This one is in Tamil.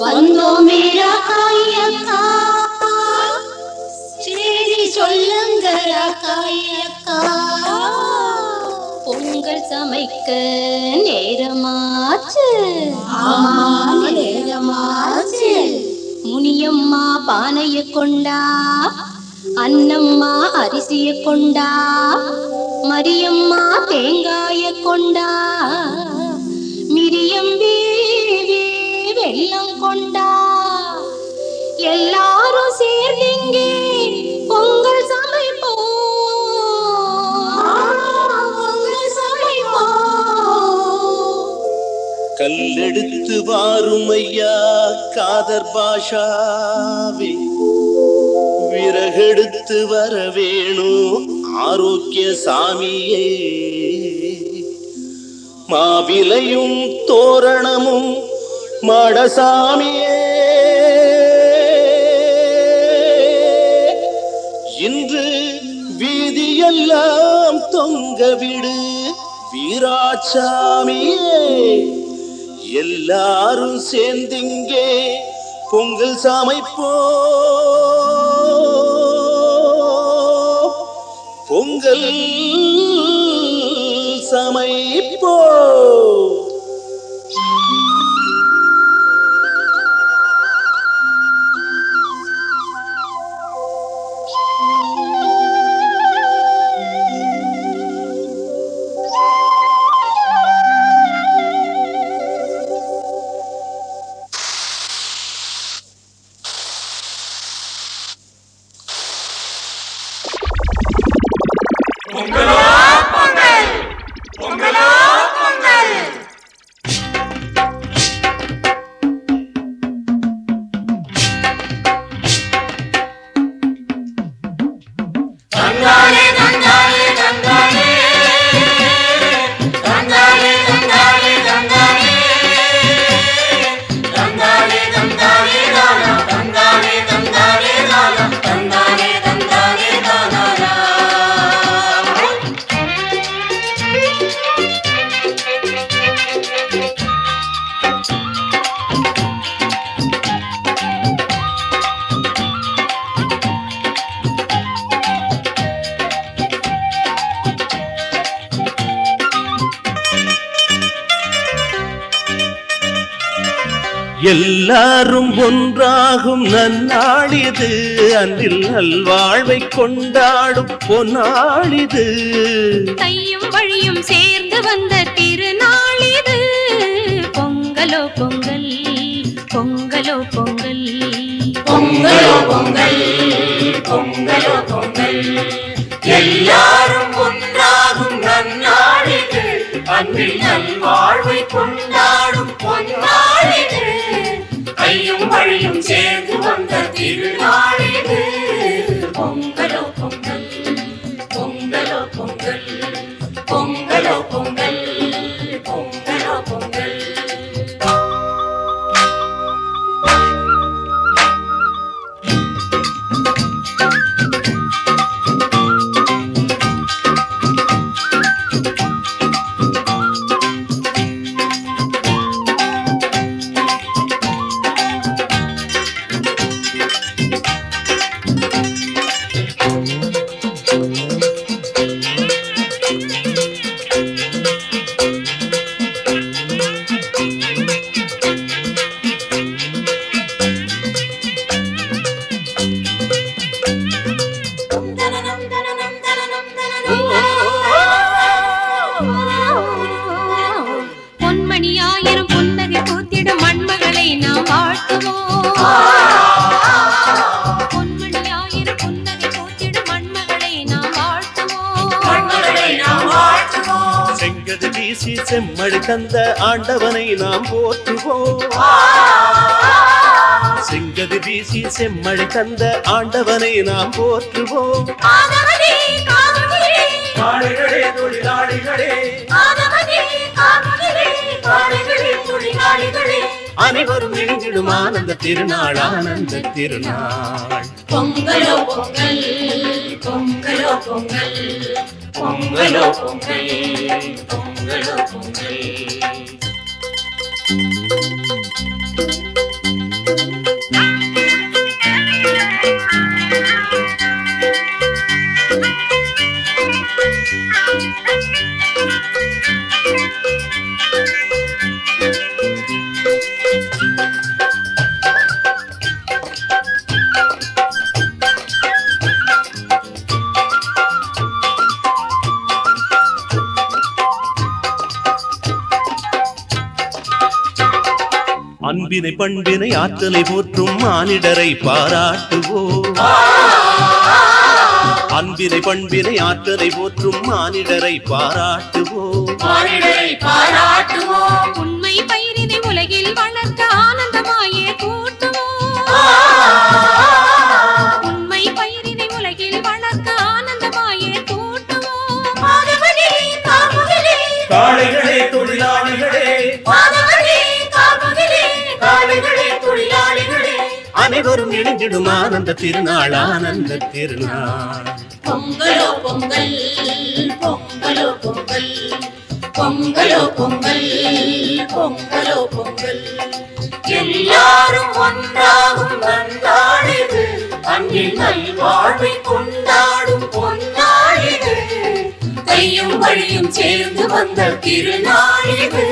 வந்தோமேரா காயக்கா சரி சொல்லுங்கரா காயக்கா பொங்கல் சமைக்க நேரமாச்சு. நேரமாச்சு. முனியம்மா பானைய கொண்டா. அன்னம்மா அரிசிய கொண்டா. மரியம்மா தேங்காய கொண்டா. வெள்ளம் கொண்டா? எல்லாரும் சேர்ந்தீங்க பொங்கல் சமைப்போம். கல்லெடுத்து வாரும் ஐயா காதர் பாஷாவே. விறகெடுத்து வர வேணும் ஆரோக்கிய சாமியே. மாவிலையும் தோரணமும் மாடசாமியே. இன்று வீதியெல்லாம் தொங்கவிடு வீராசாமியே எல்லாரும் சேர்ந்திங்கே பொங்கல் சமைப்போ. பொங்கல் சமைப்போ. 봉글로 봉글 봉글로 봉글 정답 எல்லாரும் ஒன்றாகும் நன்னாளிது. அன்றில் நல்வாழ்வை கொண்டாடும் பொன்னாளிது. கையும் வழியும் சேர்ந்து வந்த திருநாள் இது பொங்கலோ பொங்கல் பொங்கலோ பொங்கல். பொங்கலோ பொங்கல் பொங்கலோ பொங்கல். எல்லாரும் ஒன்றாகும் நன்னாளிது. அன்பில் நல்வாழ்வை கையும் வழியும் சேர்ந்து வந்த திருநாளிது பொன்மணி ஆயிரம் புன்னகை பூத்திடும் மண்மகளை நாம் வாழ்த்துவோம். பொன்மணி ஆயிரம் புன்னகை பூத்திடும் மண்மகளை நாம் வாழ்த்துவோம். செங்கது வீசி செம்மழி தந்த ஆண்டவனை நாம் போற்றுவோம். செங்கது வீசி செம்மழி தந்த ஆண்டவனை நாம் போற்றுவோம். தொழிலாளிகளே. அனைவரும் இணைந்திடும் ஆனந்த திருநாள் ஆனந்த திருநாள். பொங்கலோ பொங்கல் பொங்கலோ பொங்கல். பொங்கலோ பொங்கல். பொங்கலோ பொங்கல். அன்பினை பண்பினை ஆற்றலை போற்றும் மானிடரை பாராட்டுவோம் அன்பினை பண்பினை ஆற்றலை போற்றும் மானிடரை பாராட்டுவோம் உண்மை அனைவரும் இணைந்திடும் ஆனந்த திருநாள் ஆனந்த திருநாள். பொங்கலோ பொங்கல் பொங்கலோ பொங்கல் பொங்கலோ பொங்கல் பொங்கலோ பொங்கல். எல்லாரும் ஒன்றாகும் நன்னாளிது அன்பின் நல்வாழ்வை கொண்டாடும் பொன்னாளிது கையும் வழியும் சேர்ந்து வந்த திருநாளிது.